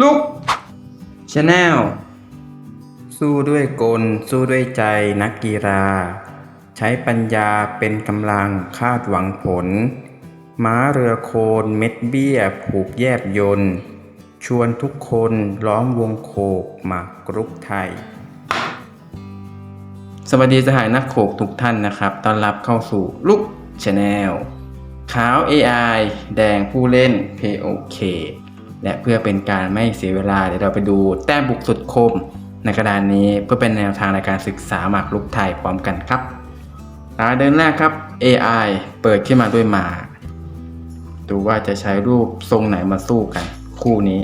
ลุกชาแนลสู้ด้วยกล สู้ด้วยใจนักกีฬา ใช้ปัญญาเป็นกำลังคาดหวังผล ม้าเรือโคนเม็ดเบี้ย ผูกแยบยนต์ชวนทุกคนล้อมวงโคกมากกรุกไทย สวัสดีสหายนักโขกทุกท่านนะครับ ต้อนรับเข้าสู่ลุกชาแนลขาว AI แดงผู้เล่น POK และเพื่อเป็นการไม่เสียเวลาเดี๋ยวเราไปดูแต้มบุกสุดคม ในกระดานนี้เพื่อเป็นแนวทางในการศึกษาหมากรุกไทยพร้อมกันครับตาเดินแรกครับ AI เปิดขึ้นมาด้วยหมา ดูว่าจะใช้รูปทรงไหนมาสู้กัน คู่นี้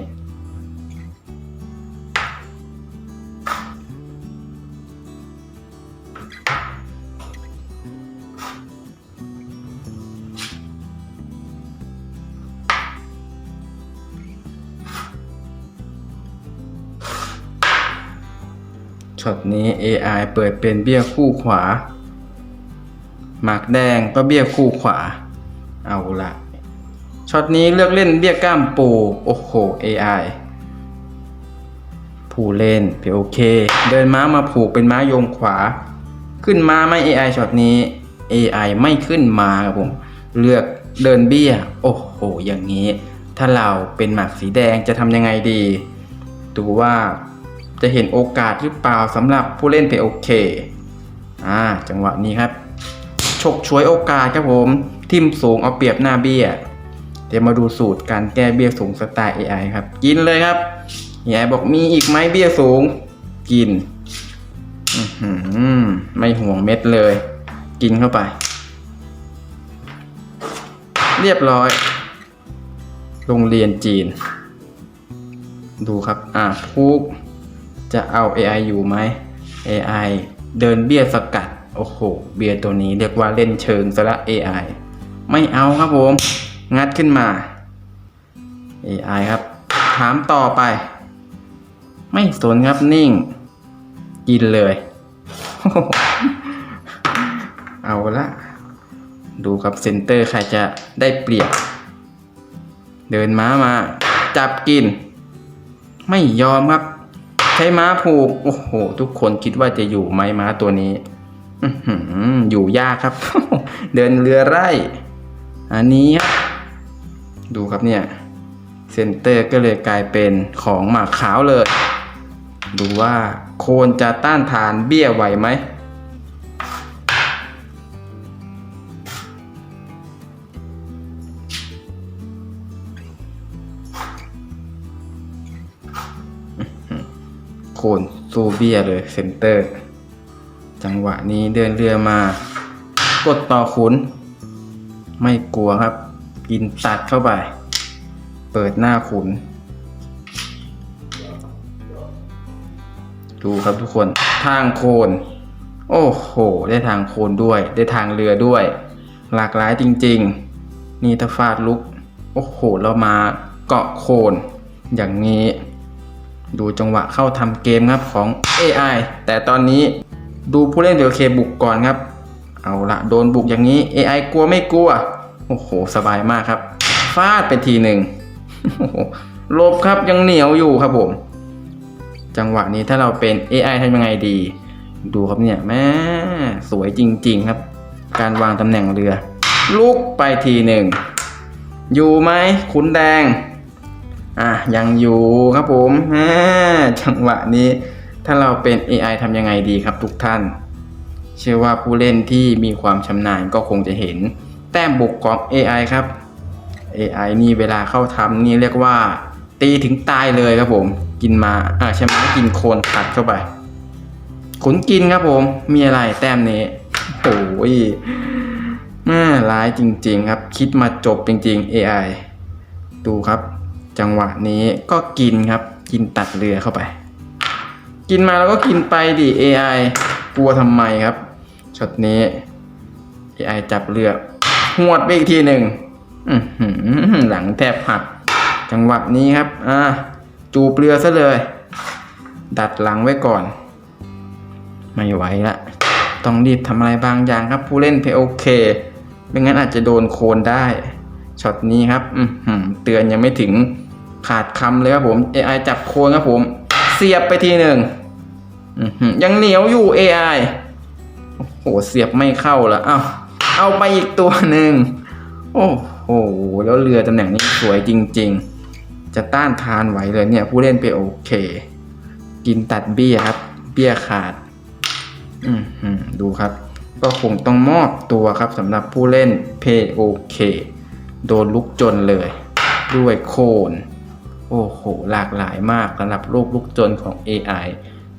ช็อตนี้ AI เปิดเป็นเบี้ยคู่ขวา หมากแดงก็เบี้ยคู่ขวา เอาละช็อตนี้เลือกเล่นเบี้ยก้ามปู โอ้โห AI ผู้เล่นโอเค เดินม้ามาผูกเป็นม้ายงขวา ขึ้นมาไหม่ AI ช็อตนี้ AI ไม่ขึ้นมาครับผม เลือกเดินเบี้ย โอ้โห อย่างนี้ ถ้าเราเป็นหมากสีแดงจะทำยังไงดี ดูว่า จะเห็นโอกาสหรือเปล่าสำหรับผู้เล่นเพโอเคอ่าจังหวะนี้ครับฉกฉวยโอกาสครับผม ทิมสูงเอาเปรียบหน้าเบี้ย เดี๋ยวมาดูสูตรการแก้เบี้ยสูงสไตล์ AI ครับ กินเลยครับยายบอกมีอีกไหมเบี้ยสูง กินอื้อหือไม่ห่วงเม็ดเลย กินเข้าไป เรียบร้อย โรงเรียนจีน ดูครับ อะพุก จะเอา AI อยู่ไหม AI เดินเบี้ยสกัด โอ้โห เบียร์ตัวนี้เรียกว่าเล่นเชิงซะละ AI ไม่เอาครับผม งัดขึ้นมา AI ครับ ถามต่อไป ไม่สนครับนิ่ง กินเลย เอาละดูครับเซนเตอร์ใครจะได้เปรียบ เดินม้ามา จับกิน ไม่ยอมครับ ใช้ม้าผูก โอ้โห ทุกคนคิดว่าจะอยู่ไหมม้าตัวนี้อยู่ยากครับ เดินเรือไร่ อันนี้ครับ ดูครับเนี่ย เซนเตอร์ก็เลยกลายเป็นของหมากขาวเลย ดูว่าโคนจะต้านทานเบี้ยไหวไหม คนซูเบียเลยเซนเตอร์ จังหวะนี้เดินเรือมา กดต่อขุน ไม่กลัวครับ กินตัดเข้าไป เปิดหน้าขุน ดูครับทุกคนทางโคน โอ้โห ได้ทางโคนด้วย ได้ทางเรือด้วย หลากหลายจริง ๆ นี่ถ้าฟาดลุก โอ้โห เรามาเกาะโคน อย่างนี้ ดูจังหวะเข้าทำเกมครับของ AI แต่ตอนนี้ดูผู้เล่นเดียวเคบุกก่อนครับ เอาละโดนบุกอย่างนี้ AI กลัวไม่กลัว โอ้โห สบายมากครับ ฟาดไปทีหนึ่งโอ้โหหลบครับยังเหนียวอยู่ครับผม จังหวะนี้ถ้าเราเป็น AI ทำยังไงดี ดูครับเนี่ยแม่สวยจริง ๆ ครับ การวางตำแหน่งเรือ ลุกไปทีหนึ่ง อยู่ไหมขุนแดง อะยังอยู่ครับผมอ่าจังหวะนี้ ถ้าเราเป็น AI ทำยังไงดีครับทุกท่าน เชื่อว่าผู้เล่นที่มีความชำนาญก็คงจะเห็น แต้มบุกของ AI ครับ AI นี่เวลาเข้าทำนี่เรียกว่า ตีถึงตายเลยครับผม กินมาอ่าใช่ไหมกินโคนขัดเข้าไปขุนกินครับผม มีอะไรแต้มนี้โอ้ยแม่ร้ายจริง ๆ ครับ คิดมาจบจริง ๆ AI ดูครับ จังหวะนี้ก็กินครับ กินตัดเรือเข้าไป กินมาแล้วก็กินไปดิ AI กลัวทำไมครับช็อตนี้ AI จับเรือหวดไปอีกทีหนึ่งหลังแทบหัก จังหวะนี้ครับ อ่า จูบเรือซะเลย ดัดหลังไว้ก่อน ไม่ไหวละต้องรีบทำอะไรบางอย่างครับ ผู้เล่นเพโอเคไม่งั้นอาจจะโดนโคนได้ช็อตนี้ครับ อืเตือนยังไม่ถึง ขาดคำเลยครับผม AI จับโคนครับผม เสียบไปทีหนึ่งยังเหนียวอยู่ AI โอ้โหเสียบไม่เข้าละเอาเอาไปอีกตัวหนึ่งโอ้โหแล้วเรือตำแหน่งนี้สวยจริง ๆ จะต้านทานไหวเลยเนี่ย ผู้เล่นไปโอเค กินตัดเบี้ยครับ เบี้ยขาดดูครับ ก็คงต้องมอบตัวครับสำหรับผู้เล่นเพโอเคโดนลุกจนเลย ด้วยโคน โอ้โหหลากหลายมากสำหรับรูปลุกจนของ AI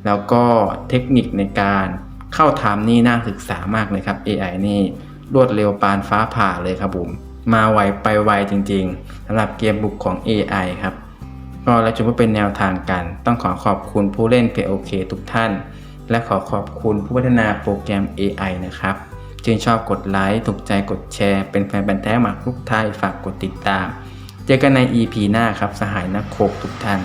แล้วก็เทคนิคในการเข้าทำนี่น่าศึกษามากเลยครับ AI นี่รวดเร็วปานฟ้าผ่าเลยครับผมมาไวไปไวจริงๆสำหรับเกมบุกของ AI ครับ ก็และจนเพื่อเป็นแนวทางกัน ต้องขอขอบคุณผู้เล่น POK ทุกท่าน และขอขอบคุณผู้พัฒนาโปรแกรม AI นะครับชื่นชอบกดไลค์ ถูกใจกดแชร์ เป็นแฟนบันแท้หมากรุกไทย ฝากกดติดตาม เจอกันใน EP หน้าครับ สหายนักโคกทุกท่าน